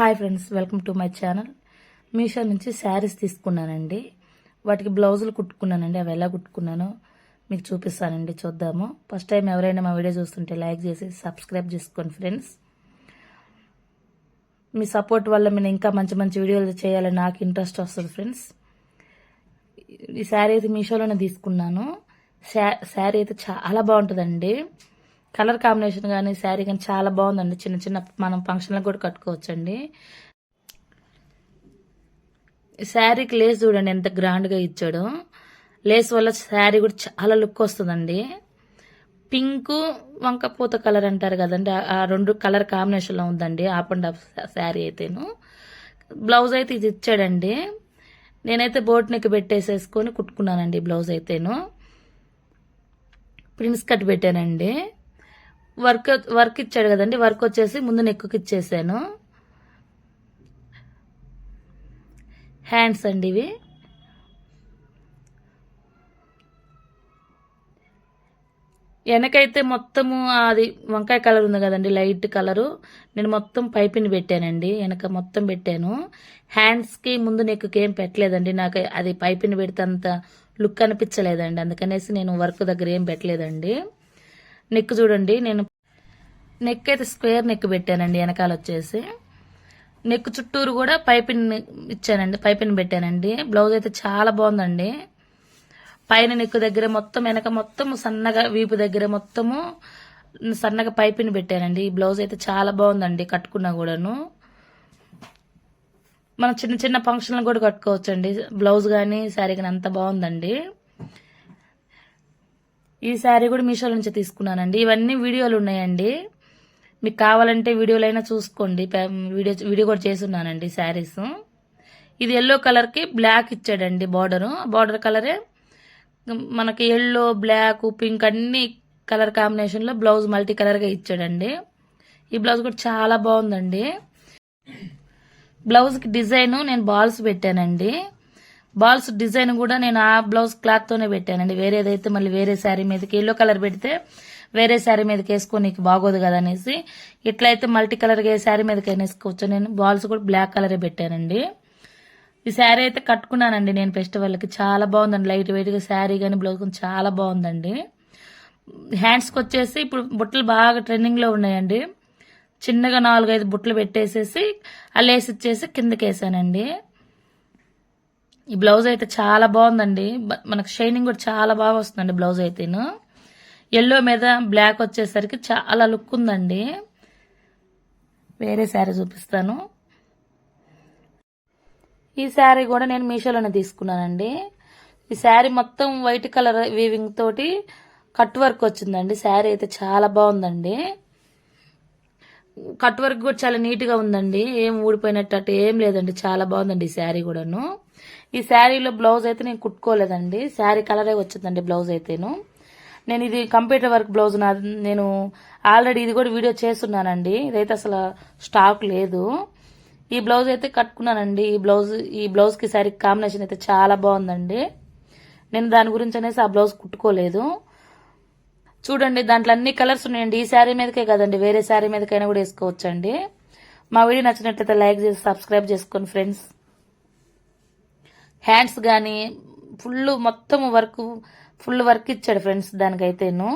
Hi friends welcome to my channel Meesho నుంచి శారీస్ తీసుకున్నానండి. వాటికి బ్లౌజులు కుట్టుకున్నానండి. అవి ఎలా కుట్టుకున్నానో మీకు చూపిస్తానండి. చూద్దాము. ఫస్ట్ టైం ఎవరైనా మా వీడియో చూస్తుంటే లైక్ చేసి సబ్స్క్రైబ్ చేసుకోండి ఫ్రెండ్స్ మీ సపోర్ట్ వల్ల నేను ఇంకా మంచి మంచి వీడియోలు చేయాలని నాకు ఇంట్రెస్ట్ వస్తుంది ఫ్రెండ్స్ ఈ శారీ అయితే మీషోలోనే తీసుకున్నాను. శా- శారీ అయితే చాలా బాగుంటుందండి. కలర్ కాంబినేషన్ కానీ శారీ కానీ చాలా బాగుందండి. చిన్న చిన్న మనం ఫంక్షన్లకు కూడా కట్టుకోవచ్చండి. శారీకి లేస్ చూడండి ఎంత గ్రాండ్గా ఇచ్చాడు. లేస్ వల్ల శారీ కూడా చాలా లుక్ వస్తుందండి. పింక్ వంకపోత కలర్ అంటారు కదండి. ఆ- ఆ రెండు కలర్ కాంబినేషన్లో ఉందండి. ఆప్ అండ్ ఆఫ్ శారీ అయితేను. బ్లౌజ్ అయితే ఇది ఇచ్చాడండి. నేనైతే బోట్ నెక్ పెట్టేసేసుకొని కుట్టుకున్నానండి బ్లౌజ్ అయితేను. ప్రిన్స్ కట్ పెట్టానండి. వర్క్ వర్క్ ఇచ్చాడు కదండి. వర్క్ వచ్చేసి ముందు నెక్కుకి ఇచ్చేసాను. హ్యాండ్స్ అండి ఇవి. వెనకైతే మొత్తము అది వంకాయ కలర్ ఉంది కదండి లైట్ కలరు. నేను మొత్తం పైపిని పెట్టానండి. వెనక మొత్తం పెట్టాను. హ్యాండ్స్కి ముందు నెక్కి ఏం పెట్టలేదండి. నాకు అది పైపిని పెడితే అంత లుక్ అనిపించలేదండి. అందుకనేసి నేను వర్క్ దగ్గర ఏం పెట్టలేదండి. నెక్ చూడండి నేను నెక్ అయితే స్క్వేర్ నెక్ పెట్టానండి వెనకాల వచ్చేసి నెక్ చుట్టూరు కూడా పైపిన్ ఇచ్చానండి పైపిన్ పెట్టానండి. బ్లౌజ్ అయితే చాలా బాగుందండి. పైన నెక్ దగ్గర మొత్తం వెనక మొత్తం సన్నగా వీపు దగ్గర మొత్తము సన్నగా పైపిన్ పెట్టానండి. ఈ బ్లౌజ్ అయితే చాలా బాగుందండి కట్టుకున్నా కూడాను. మనం చిన్న చిన్న ఫంక్షన్లు కూడా కట్టుకోవచ్చండి. బ్లౌజ్ కానీ శారీ కానీ అంత బాగుందండి. ఈ శారీ కూడా మీషో నుంచి తీసుకున్నానండి. ఇవన్నీ వీడియోలు ఉన్నాయండి. మీకు కావాలంటే వీడియోలైనా చూసుకోండి. పే- వీడియో వీడియో కూడా చేసున్నానండి శారీస్. ఇది ఎల్లో కలర్కి బ్లాక్ ఇచ్చాడండి బార్డరు బార్డర్ కలరే మనకి ఎల్లో బ్లాక్ పింక్ అన్ని కలర్ కాంబినేషన్లో బ్లౌజ్ మల్టీ కలర్గా ఇచ్చాడండి. ఈ బ్లౌజ్ కూడా చాలా బాగుందండి. బ్లౌజ్కి డిజైన్ నేను బాల్స్ పెట్టానండి. బాల్స్ డిజైన్ కూడా నేను ఆ బ్లౌజ్ క్లాత్తోనే పెట్టానండి. వేరేదైతే మళ్ళీ వేరే శారీ మీదకి ఎల్లో కలర్ పెడితే వేరే శారీ మీదకి వేసుకోనికి బాగోదు కదా అనేసి. ఇట్లయితే మల్టీ కలర్గా ఏ శారీ మీదకి వేసుకోవచ్చు. నేను బాల్స్ కూడా బ్లాక్ కలరే పెట్టానండి. ఈ శారీ అయితే కట్టుకున్నానండి నేను ఫెస్టివల్కి. చాలా బాగుందండి. లైట్ వెయిట్గా శారీ కానీ బ్లౌజ్ కానీ చాలా బాగుందండి. హ్యాండ్స్కి వచ్చేసి ఇప్పుడు బుట్టలు బాగా ట్రెండింగ్లో ఉన్నాయండి. చిన్నగా నాలుగైదు బుట్టలు పెట్టేసేసి అల్లేసి ఇచ్చేసి కిందకి వేసానండి. ఈ బ్లౌజ్ అయితే చాలా బాగుందండి. బ- మనకు షైనింగ్ కూడా చాలా బాగా వస్తుందండి బ్లౌజ్ అయితేను. ఎల్లో మీద బ్లాక్ వచ్చేసరికి చాలా లుక్ ఉందండి. వేరే శారీ చూపిస్తాను. ఈ శారీ కూడా నేను మీషోలోనే తీసుకున్నానండి. ఈ శారీ మొత్తం వైట్ కలర్ వీవింగ్ తోటి కట్ వర్క్ వచ్చిందండి. శారీ అయితే చాలా బాగుందండి. కట్ వర్క్ కూడా చాలా నీట్గా ఉందండి. ఏం ఊడిపోయినట్టు అటు ఏం లేదండి. చాలా బాగుందండి ఈ శారీ కూడాను. ఈ శారీలో బ్లౌజ్ అయితే నేను కుట్టుకోలేదండి. శారీ కలరే వచ్చిందండి బ్లౌజ్ అయితేను. నేను ఇది కంప్యూటర్ వర్క్ బ్లౌజ్ నా నేను ఆల్రెడీ ఇది కూడా వీడియో చేస్తున్నానండి. ఇదైతే అసలు స్టాక్ లేదు. ఈ బ్లౌజ్ అయితే కట్టుకున్నానండి. ఈ బ్లౌజ్ ఈ బ్లౌజ్కి శారీ కాంబినేషన్ అయితే చాలా బాగుందండి. నేను దాని గురించి అనేసి ఆ బ్లౌజ్ కుట్టుకోలేదు. చూడండి దాంట్లో అన్ని కలర్స్ ఉన్నాయండి. ఈ శారీ మీదకే కదండి వేరే శారీ మీదకైనా కూడా వేసుకోవచ్చండి. మా వీడియో నచ్చినట్లయితే లైక్ చేసి సబ్స్క్రైబ్ చేసుకోండి ఫ్రెండ్స్. హ్యాండ్స్ కానీ ఫుల్ మొత్తం వర్క్ ఫుల్ వర్క్ ఇచ్చాడు ఫ్రెండ్స్ దానికైతేను.